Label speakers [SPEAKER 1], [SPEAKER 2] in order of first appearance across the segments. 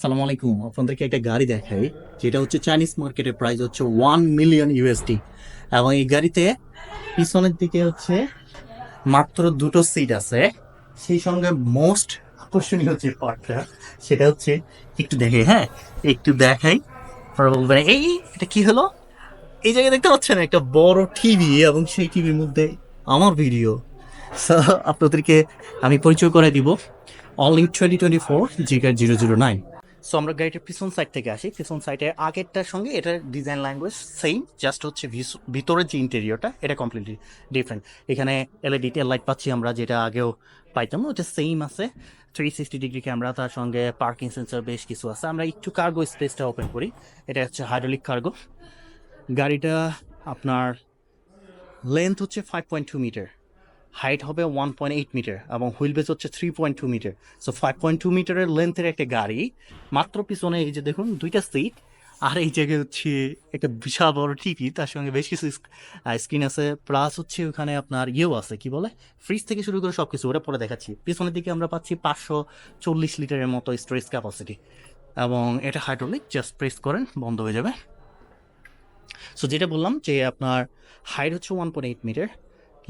[SPEAKER 1] সালাম আলাইকুম। আপনাদেরকে একটা গাড়ি দেখাই, যেটা হচ্ছে চাইনিজ মার্কেটের প্রাইস হচ্ছে ওয়ান মিলিয়ন ইউএসডি এবং এই গাড়িতে পিছনের দিকে হচ্ছে মাত্র দুটো সিট আছে। সেই সঙ্গে মোস্ট আকর্ষণীয় যে পার্টটা সেটা হচ্ছে একটু দেখে হ্যাঁ? একটু দেখাই। বলবেন, এই, এটা কি হলো? এই জায়গায় দেখতে পাচ্ছেন একটা বড় টিভি এবং সেই টিভির মধ্যে আমার ভিডিও আপনাদেরকে আমি পরিচয় করে দিব। Only twenty twenty four Zeekr zero zero nine so আমরা গাড়িটার পিছন সাইড থেকে আসি। পিছন সাইডে আগেরটার সঙ্গে এটার ডিজাইন ল্যাঙ্গুয়েজ সেম জাস্ট হচ্ছে ভিতরের যে ইন্টেরিয়রটা এটা কমপ্লিটলি ডিফারেন্ট এখানে এলইডি টেল লাইট পাচ্ছি আমরা, যেটা আগেও পাইতাম, ওটা সেম আছে। থ্রি সিক্সটি ডিগ্রি ক্যামেরা তার সঙ্গে পার্কিং সেন্সর বেশ কিছু আছে। আমরা একটু কার্গো স্পেসটা ওপেন করি। এটা হচ্ছে হাইড্রোলিক কার্গো গাড়িটা আপনার লেন্থ হচ্ছে five point two metre height হবে ওয়ান পয়েন্ট এইট মিটার এবং হুইল বেস হচ্ছে three point two metre so five point two মিটারের লেন্থের একটা গাড়ি, মাত্র পিছনে এই যে দেখুন, দুইটা সিট আর এই জায়গায় হচ্ছে একটা বিশাল বড় টিভি তার সঙ্গে বেশ কিছু স্ক্রিন আছে। প্লাস হচ্ছে ওখানে আপনার ইয়েও আছে, কি বলে? ফ্রিজ থেকে শুরু করে সব কিছু ওটা পরে দেখাচ্ছি। পিছনের দিকে আমরা পাচ্ছি পাঁচশো চল্লিশ লিটারের মতো স্টোরেজ ক্যাপাসিটি এবং এটা হাইড্রোলিক জাস্ট প্রেস করেন, বন্ধ হয়ে যাবে। সো যেটা বললাম যে আপনার হাইট হচ্ছে one point eight metre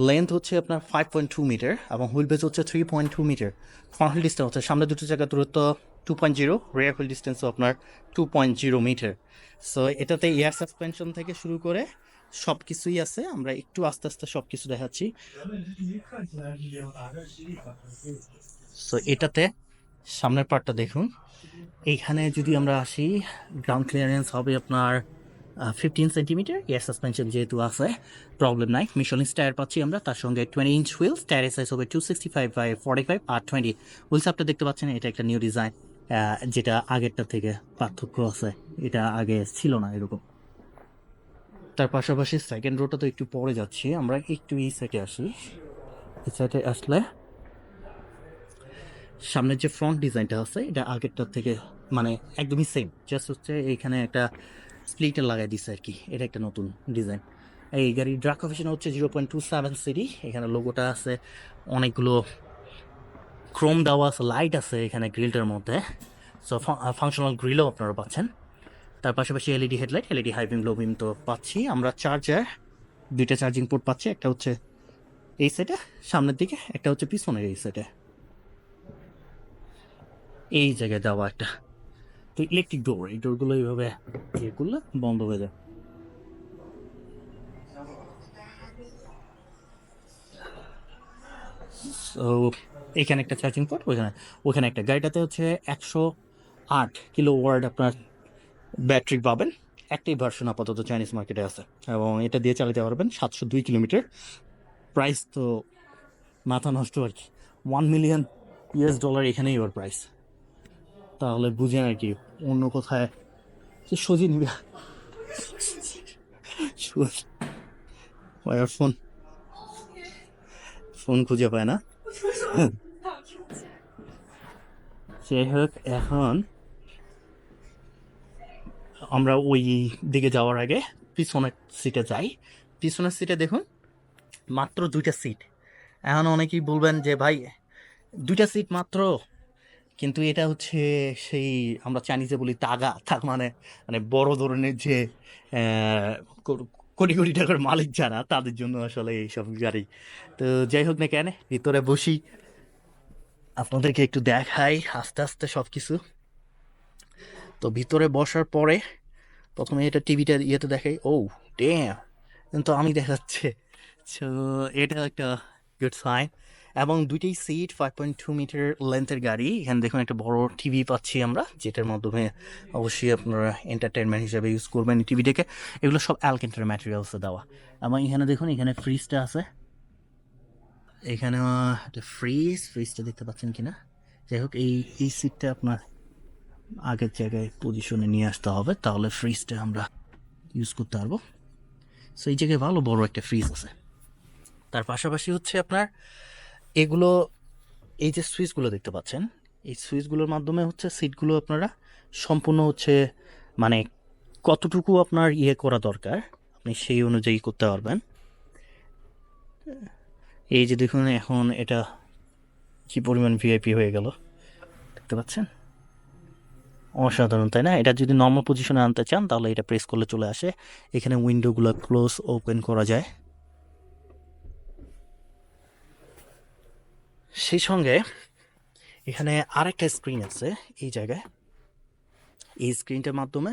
[SPEAKER 1] length হচ্ছে আপনার ফাইভ পয়েন্ট টু মিটার এবং হুইল বেস হচ্ছে three point two metre front wheel distance হচ্ছে, সামনে দুটো জায়গার দূরত্ব two point zero rear wheel ডিস্টেন্সও আপনার two point zero metre so এটাতে এয়ার সাসপেনশন থেকে শুরু করে সব কিছুই আছে, আমরা একটু আস্তে আস্তে সব কিছু দেখাচ্ছি। সো এটাতে সামনের পার্টটা দেখুন। এইখানে যদি আমরা আসি গ্রাউন্ড ক্লিয়ারেন্স হবে আপনার ফিফটিন সেন্টিমিটার এয়ার সাসপেনশন যেহেতু আছে প্রবলেম নাই। মিশন টায়ার পাচ্ছি আমরা, তার সঙ্গে টোয়েন্টি ইঞ্চ হুইলস টায়ারের সাইজ হবে two sixty five by forty five R twenty wheels আপনি দেখতে পাচ্ছেন, এটা একটা নিউ ডিজাইন যেটা আগেরটা থেকে পার্থক্য আছে। এটা আগে ছিল না এরকম। তার পাশাপাশি সেকেন্ড রোটা তো একটু পরে যাচ্ছি, আমরা একটু এই সাইডে আসি। এই সাইডে আসলে সামনের যে ফ্রন্ট ডিজাইনটা আছে, এটা আগেরটার থেকে মানে একদমই সেম জাস্ট হচ্ছে এইখানে একটা স্প্লিটার লাগাই দিছে আর কি। এটা একটা নতুন ডিজাইন। এই গাড়ির ড্রাক অফিসন হচ্ছে zero point two seven CD এখানে লোগোটা আছে, অনেকগুলো ক্রোম দেওয়া আছে, লাইট আছে এখানে গ্রিলটার মধ্যে। সো ফাংশনাল গ্রিলও আপনারা পাচ্ছেন। তার পাশাপাশি LED headlight LED high beam low beam তো পাচ্ছি। আমরা চার্জার দুইটা চার্জিং পোর্ট পাচ্ছি। একটা হচ্ছে এই সাইডে সামনের দিকে। একটা হচ্ছে পিছনের এই সাইডে এই জায়গায় দেওয়া একটা তো ইলেকট্রিক ডোর এই ডোরগুলো এইভাবে ইয়ে করলে বন্ধ হয়ে যায়। এখানে একটা চার্জিং পোর্ট ওইখানে। ওখানে একটা গাড়িটাতে হচ্ছে একশো আট কিলো ওয়ার্ড আপনার ব্যাটারি পাবেন। একটাই ভার্সন আপাতত চাইনিজ মার্কেটে আছে। এবং এটা দিয়ে চালাতে পারবেন সাতশো দুই কিলোমিটার প্রাইস তো মাথা নষ্ট আর কি। ওয়ান মিলিয়ন ইউএস ডলার এখানেই ওর প্রাইস তাহলে বুঝেন আর কি। অন্য কোথায়? সে সজি নিবে। ফোন। ফোন খুঁজে পায় না? যাই হোক, এখন আমরা ওই দিকে যাওয়ার আগে পিছনের সিটে যাই। পিছনের সিটে দেখুন, মাত্র দুইটা সিট এখন অনেকেই বলবেন যে, ভাই, দুইটা সিট মাত্র? কিন্তু এটা হচ্ছে সেই আমরা চাইনিজে বলি তাগা। তার মানে মানে বড় ধরনের যে কোটি কোটি টাকার মালিক যারা, তাদের জন্য আসলে এইসব গাড়ি। তো যাই হোক না কেন, ভিতরে বসি। আপনাদেরকে একটু দেখাই আস্তে আস্তে সব কিছু তো ভিতরে বসার পরে প্রথমে এটা টিভিটা ইয়েতে দেখাই। ও ড্যাম কিন্তু আমি দেখাচ্ছে। তো এটা একটা গুড সাইন এবং দুইটাই seat five point two metre লেন্থের গাড়ি। এখানে দেখুন একটা বড় টিভি পাচ্ছি আমরা, যেটার মাধ্যমে অবশ্যই আপনারা এন্টারটেনমেন্ট হিসাবে ইউজ করবেন টিভিটাকে এগুলো সব অ্যালকেন্টার ম্যাটেরিয়ালসে দেওয়া। এবং এখানে দেখুন, এখানে ফ্রিজটা আছে। এখানে একটা ফ্রিজ ফ্রিজটা দেখতে পাচ্ছেন কিনা? যাই হোক, এই এই সিটটা আপনার আগের জায়গায় পজিশনে নিয়ে আসতে হবে, তাহলে ফ্রিজটা আমরা ইউজ করতে পারব। সো এই জায়গায় ভালো বড় একটা ফ্রিজ আছে। তার পাশাপাশি হচ্ছে আপনার এগুলো, এই যে সুইচগুলো দেখতে পাচ্ছেন, এই সুইচগুলোর মাধ্যমে হচ্ছে সিটগুলো আপনারা সম্পূর্ণ হচ্ছে মানে কতটুকু আপনার ইয়ে করা দরকার, আপনি সেই অনুযায়ী করতে পারবেন। এই যে দেখুন, এখন এটা কি পরিমাণ ভিআইপি হয়ে গেল, দেখতে পাচ্ছেন? অসাধারণ, তাই না? এটা যদি নর্মাল পজিশনে আনতে চান, তাহলে এটা প্রেস করলে চলে আসে। এখানে উইন্ডোগুলো ক্লোজ ওপেন করা যায়। সেই সঙ্গে এখানে আরেকটা স্ক্রিন আছে এই জায়গায়। এই স্ক্রিনটার মাধ্যমে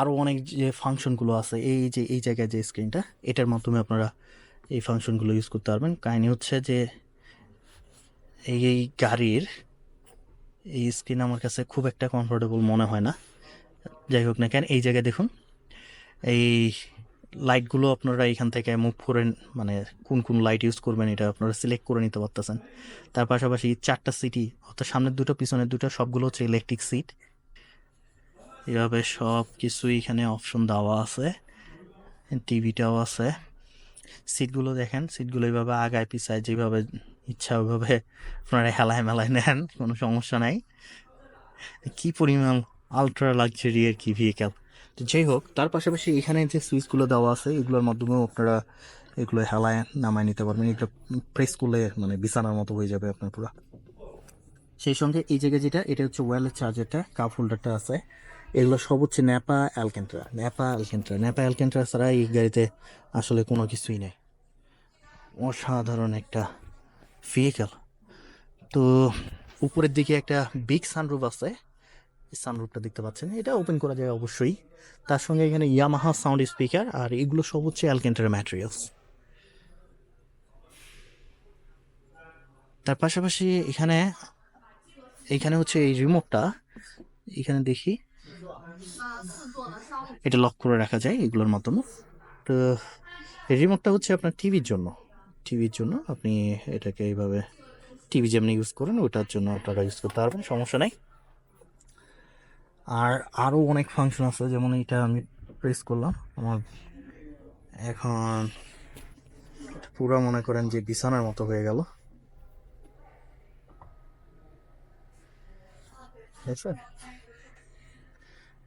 [SPEAKER 1] আরও অনেক যে ফাংশনগুলো আছে, এই যে, এই জায়গায় যে স্ক্রিনটা এটার মাধ্যমে আপনারা এই ফাংশনগুলো ইউজ করতে পারবেন। কাহিনি হচ্ছে যে, এই এই গাড়ির এই স্ক্রিন আমার কাছে খুব একটা কমফোর্টেবল মনে হয় না। যাই হোক না কেন, এই জায়গায় দেখুন, এই লাইটগুলো আপনারা এখান থেকে মুভ করেন মানে কোন কোন লাইট ইউজ করবেন এটা আপনারা সিলেক্ট করে নিতে পারতেছেন। তার পাশাপাশি চারটা সিটি অর্থাৎ সামনের দুটো, পিছনের দুটো, সবগুলো হচ্ছে ইলেকট্রিক সিট এভাবে সব কিছুই এখানে অপশন দেওয়া আছে। টিভিটাও আছে। সিটগুলো দেখেন সিটগুলো এইভাবে আগায় পিছায়, যেভাবে ইচ্ছা ওইভাবে আপনারা হেলায় মেলায় নেন, কোনো সমস্যা নাই। কি পরিমাণ আলট্রা লাক্সারি আর কি ভেহিক্যাল তো যাই হোক, তার পাশাপাশি এখানে যে সুইচগুলো দেওয়া আছে, এগুলোর মাধ্যমেও আপনারা এগুলো হেলায় নামায় নিতে পারবেন। এগুলো প্রেস করলে মানে বিছানার মতো হয়ে যাবে আপনার পুরো। সেই সঙ্গে এই জায়গায় যেটা, এটা হচ্ছে ওয়ালের চার্জারটা কাপ হোল্ডারটা আছে। এগুলো সব হচ্ছে nappa alcantara nappa alcantara nappa alcantara ছাড়া এই গাড়িতে আসলে কোনো কিছুই নেই। অসাধারণ একটা ভেহিক্যাল তো উপরের দিকে একটা বিগ সানরুফ আছে। সানরুফটা দেখতে পাচ্ছেন। এটা ওপেন করা যায় অবশ্যই। তার সঙ্গে এখানে ইয়ামাহা সাউন্ড স্পিকার আর এগুলো সব হচ্ছে অ্যালকেন্টার ম্যাটেরিয়ালস তার পাশাপাশি এখানে এখানে হচ্ছে এই রিমোটটা এখানে দেখি, এটা লক করে রাখা যায় এগুলোর মাধ্যমে। তো এই রিমোটটা হচ্ছে আপনার টিভির জন্য। টিভির জন্য আপনি এটাকে এইভাবে টিভি যেমনি ইউজ করেন, ওটার জন্য আপনারা ইউজ করতে পারবেন, সমস্যা নেই। আর আরও অনেক ফাংশন আছে, যেমন এটা আমি প্রেস করলাম। আমার এখন পুরো মনে করেন যে বিছানার মতো হয়ে গেল?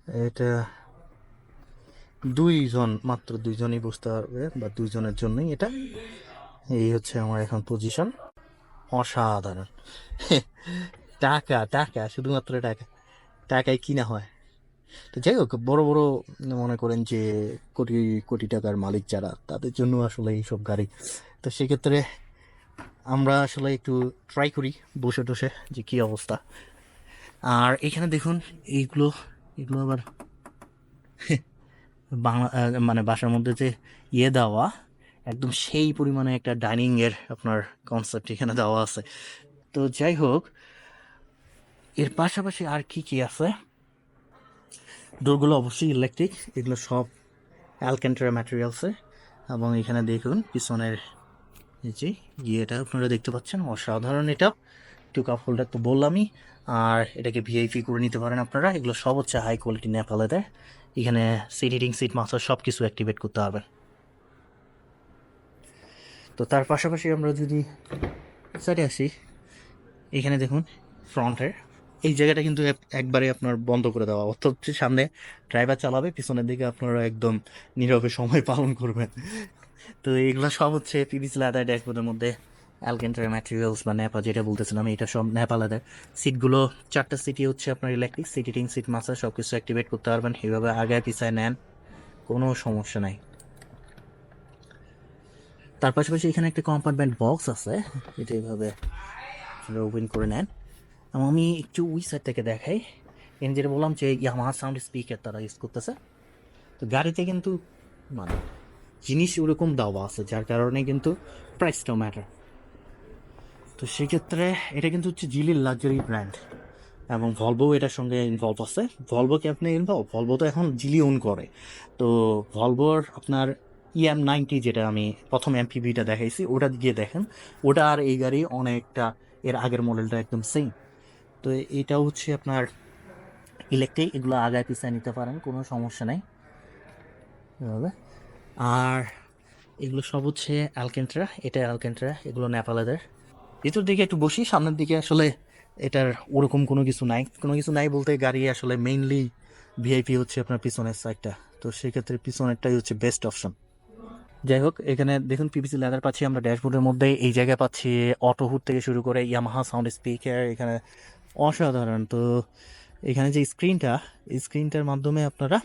[SPEAKER 1] এটা দুইজন, মাত্র দুইজনই বসতে পারবে, বা দুইজনের জন্যই এটা। এই হচ্ছে আমার এখন পজিশন অসাধারণ। টাকা টাকা, শুধুমাত্র টাকা। টাকায় কিনা হয়। তো যাই হোক, বড় বড় মনে করেন যে কোটি কোটি টাকার মালিক যারা, তাদের জন্য আসলে এইসব গাড়ি। তো সেক্ষেত্রে আমরা আসলে একটু ট্রাই করি বসে টসে যে কী অবস্থা। আর এখানে দেখুন, এইগুলো, এগুলো আবার বাংলা মানে বাসার মধ্যে যে ইয়ে দেওয়া, একদম সেই পরিমাণে একটা ডাইনিংয়ের আপনার কনসেপ্ট এখানে দেওয়া আছে। তো যাই হোক এর পাশাপাশি আর কি কি আছে? ডোরগুলো অবশ্যই ইলেকট্রিক এগুলো সব অ্যালকেন্টারা ম্যাটেরিয়ালসে এবং এখানে দেখুন, পিছনের যে ইয়েটা আপনারা দেখতে পাচ্ছেন, অসাধারণ এটা। টু কাপ হোল্ডার তো বললামই। আর এটাকে ভিআইপি করে নিতে পারেন আপনারা। এগুলো সব হচ্ছে হাই কোয়ালিটি নেপালেদের এখানে সিট হিটিং সিট মাস্টার সব কিছু অ্যাক্টিভেট করতে পারবেন। তো তার পাশাপাশি আমরা যদি সাইডে আসি, এখানে দেখুন ফ্রন্টের এই জায়গাটা কিন্তু এক- একবারে আপনার বন্ধ করে দেওয়া। অর্থাৎ হচ্ছে সামনে ড্রাইভার চালাবে, পিছনের দিকে আপনারা একদম নীরবে সময় পালন করবেন। তো এগুলো সব হচ্ছে পিভিসি লেদার ড্যাশবোর্ডের মধ্যে অ্যালকেন্টার ম্যাটেরিয়ালস বা ন্যাপা যেটা বলতেছিলাম এটা সব ন্যাপা লেদার সিটগুলো চারটা সিটি হচ্ছে আপনার electric seat heating seat massage সব কিছু অ্যাক্টিভেট করতে পারবেন। এইভাবে আগে পিছায় নেন, কোনো সমস্যা নাই। তার পাশাপাশি এখানে একটা কম্পার্টমেন্ট বক্স আছে, এটা এইভাবে ওপেন করে নেন। আমি একটু ওই সাইড থেকে দেখাই। এখানে যেটা বললাম যে ইয়ামাহা সাউন্ড স্পিকার তারা ইউজ করতেছে। তো গাড়িতে কিন্তু মানে জিনিস ওরকম দেওয়া আছে, যার কারণে কিন্তু প্রাইসটাও ম্যাটার তো সেক্ষেত্রে এটা কিন্তু হচ্ছে জিলির লাক্সারি ব্র্যান্ড এবং ভলভো এটার সঙ্গে ইনভলভ আছে। ভলভোকে আপনি ইনভলভ ভলভো তো এখন জিলি ওন করে। তো ভলভোর আপনার ইএম নাইনটি যেটা আমি প্রথম এমপিভিটা দেখাইছি, ওটা গিয়ে দেখেন। ওটা আর এই গাড়ি অনেকটা এর আগের মডেলটা একদম সেম তো এটা হচ্ছে আপনার ইলেকট্রিক এগুলো আগায় পিছায় নিতে পারেন, কোনো সমস্যা নেই। আর এগুলো সব হচ্ছে অ্যালকেন্ট্রা এটা অ্যালকেন্ট্রা এগুলো নেপালেদের ভিতর দিকে একটু বসি, সামনের দিকে আসলে এটার ওরকম কোনো কিছু নাই। কোনো কিছু নাই বলতে গাড়ি আসলে মেইনলি ভিআইপি হচ্ছে আপনার পিছনের সাইডটা তো সেক্ষেত্রে পিছনেরটাই হচ্ছে বেস্ট অপশন যাই হোক, এখানে দেখুন পিভিসি লেদার পাচ্ছি আমরা। ড্যাশবোর্ডের মধ্যে এই জায়গায় পাচ্ছি অটো হুড থেকে শুরু করে ইয়ামাহা সাউন্ড স্পিকার এখানে অসাধারণ। তো এখানে যে স্ক্রিনটা স্ক্রিনটার মাধ্যমে আপনারা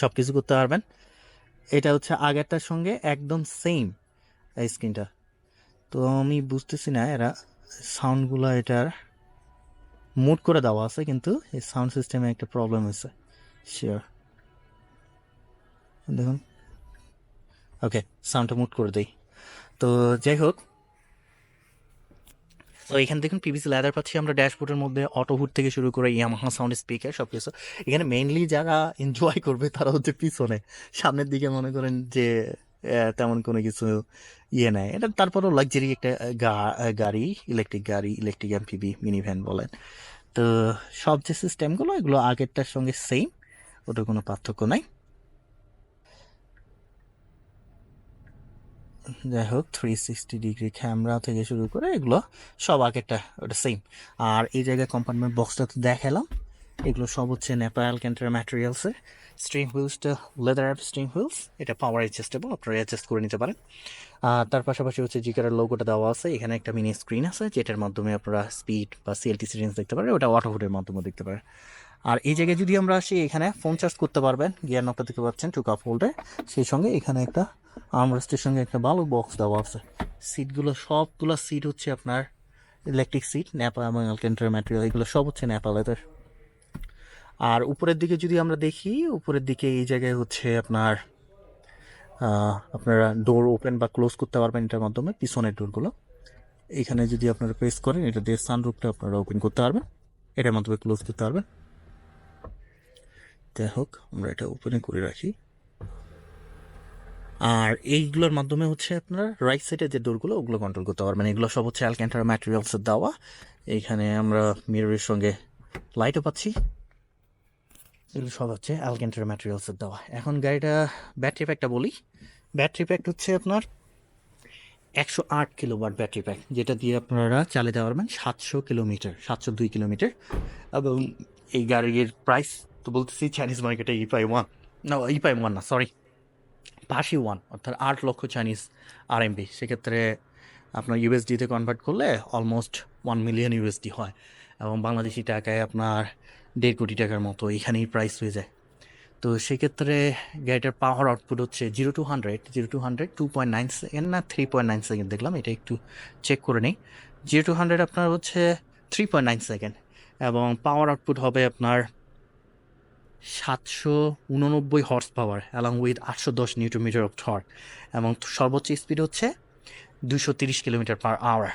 [SPEAKER 1] সব কিছু করতে পারবেন। এটা হচ্ছে আগেরটার সঙ্গে একদম সেম এই স্ক্রিনটা তো আমি বুঝতেছি না, এরা সাউন্ডগুলো এটার মুড করে দেওয়া আছে, কিন্তু এই সাউন্ড সিস্টেমে একটা প্রবলেম হয়েছে। শিওর দেখুন। ওকে সাউন্ডটা মুড করে দিই। তো যাই হোক তো এখানে দেখুন পিভিসি লেদার পাচ্ছি আমরা ড্যাশবোর্ডের মধ্যে অটো হুড থেকে শুরু করে ইয়ামাহা সাউন্ড স্পিকার সব কিছু এখানে মেইনলি যারা এনজয় করবে তারা হচ্ছে পিছনে, সামনের দিকে মনে করেন যে তেমন কোনো কিছু ইয়ে নেয় এটা তারপরও লাক্সারি একটা গাড়ি ইলেকট্রিক গাড়ি ইলেকট্রিক এমপিবি মিনি ভ্যান বলেন। তো সব যে সিস্টেমগুলো এগুলো আগেরটার সঙ্গে সেম ওটা কোনো পার্থক্য নাই। যাই হোক থ্রি সিক্সটি ডিগ্রি ক্যামেরা থেকে শুরু করে এগুলো সব আগেরটা, ওটা সেম আর এই জায়গায় কম্পার্টমেন্ট বক্সটা তো দেখালাম। এগুলো সব হচ্ছে নেপাল ক্যান্টার ম্যাটেরিয়ালসের স্ট্রিং হুইলসটা লেদার অ্যাপ স্ট্রিং হুইলস এটা পাওয়ার অ্যাডজাস্টেবল আপনারা অ্যাডজাস্ট করে নিতে পারেন। আর তার পাশাপাশি হচ্ছে জিকারের লোগোটা দেওয়া আছে, এখানে একটা মিনি স্ক্রিন আছে, যেটার মাধ্যমে আপনারা স্পিড বা সিএলটিসি রেঞ্জ দেখতে পারেন, ওটা ওয়াটারহুডের মাধ্যমে দেখতে পারেন। আর এই জায়গায় যদি আমরা আসি, এখানে ফোন চার্জ করতে পারবেন, গিয়ার নকটা দেখতে পাচ্ছেন টু কাপ হোল্ডে সেই সঙ্গে এখানে একটা আর্মরেস্টের সঙ্গে একটা ভালো বক্স দেওয়া আছে। সিটগুলো সবগুলো সিট হচ্ছে আপনার ইলেকট্রিক সিট ন্যাপা এবং অ্যালকেন্টার ম্যাটেরিয়াল এগুলো সব হচ্ছে ন্যাপালেদের আর উপরের দিকে যদি আমরা দেখি, উপরের দিকে এই জায়গায় হচ্ছে আপনার আপনারা ডোর ওপেন বা ক্লোজ করতে পারবেন এটার মাধ্যমে, পিছনের ডোরগুলো এখানে যদি আপনারা প্রেস করেন, এটা দিয়ে সানরুফটা আপনারা ওপেন করতে পারবেন। এটার মাধ্যমে ক্লোজ করতে পারবেন। যাই হোক, আমরা এটা ওপেনে করে রাখি। আর এইগুলোর মাধ্যমে হচ্ছে আপনার রাইট সাইডে যে ডোরগুলো ওগুলো কন্ট্রোল করতে পারবেন। এগুলো সব হচ্ছে অ্যালক্যান্টার ম্যাটেরিয়ালসের দেওয়া। এইখানে আমরা মিররের সঙ্গে লাইটও পাচ্ছি। এগুলো সব হচ্ছে অ্যালকেন্টার ম্যাটেরিয়ালসের দেওয়া। এখন গাড়িটা ব্যাটারি প্যাকটা বলি। ব্যাটারি প্যাক হচ্ছে আপনার একশো আট কিলোওয়াট ব্যাটারি প্যাক যেটা দিয়ে আপনারা চালাতে পারবেন সাতশো কিলোমিটার সাতশো দুই কিলোমিটার এবং এই গাড়ির প্রাইস তো বলতেছি চাইনিজ মার্কেটে ই পাই ওয়ান না ই ওয়ান না সরি পাশি ওয়ান অর্থাৎ আট লক্ষ চাইনিজ আর আরএমবি সেক্ষেত্রে আপনার ইউএসডিতে কনভার্ট করলে অলমোস্ট ওয়ান মিলিয়ন ইউএসডি হয় এবং বাংলাদেশি টাকায় আপনার দেড় কোটি টাকার মতো এখানেই প্রাইস হয়ে যায়। তো সেক্ষেত্রে গাড়িটার পাওয়ার আউটপুট হচ্ছে zero two hundred zero two hundred two point nine second না থ্রি পয়েন্ট নাইন সেকেন্ড দেখলাম, এটা একটু চেক করে নিই। জিরো টু হান্ড্রেড আপনার হচ্ছে থ্রি পয়েন্ট নাইন সেকেন্ড এবং পাওয়ার আউটপুট হবে আপনার সাতশো উননব্বই হর্স পাওয়ার অ্যালং উইথ আটশো দশ নিউটোমিটার অফ থর্ক এবং সর্বোচ্চ স্পিড হচ্ছে দুশো তিরিশ কিলোমিটার পার আওয়ার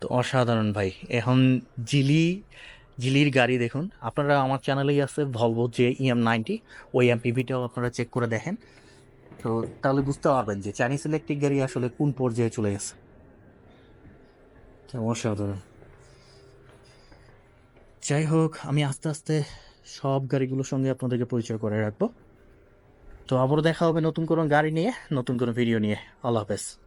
[SPEAKER 1] তো অসাধারণ ভাই, এখন জিলি, জিলির গাড়ি দেখুন। আপনারা আমার চ্যানেলেই আছে ভলভো যে ইএম নাইনটি ওই এমপিভিটাও আপনারা চেক করে দেখেন। তো তাহলে বুঝতে পারবেন যে চাইনিজ ইলেকট্রিক গাড়ি আসলে কোন পর্যায়ে চলে গেছে। অসাধারণ। যাই হোক, আমি আস্তে আস্তে সব গাড়িগুলোর সঙ্গে আপনাদেরকে পরিচয় করে রাখব। তো আবারও দেখা হবে নতুন কোনো গাড়ি নিয়ে, নতুন কোনো ভিডিও নিয়ে। আল্লাহ হাফেজ।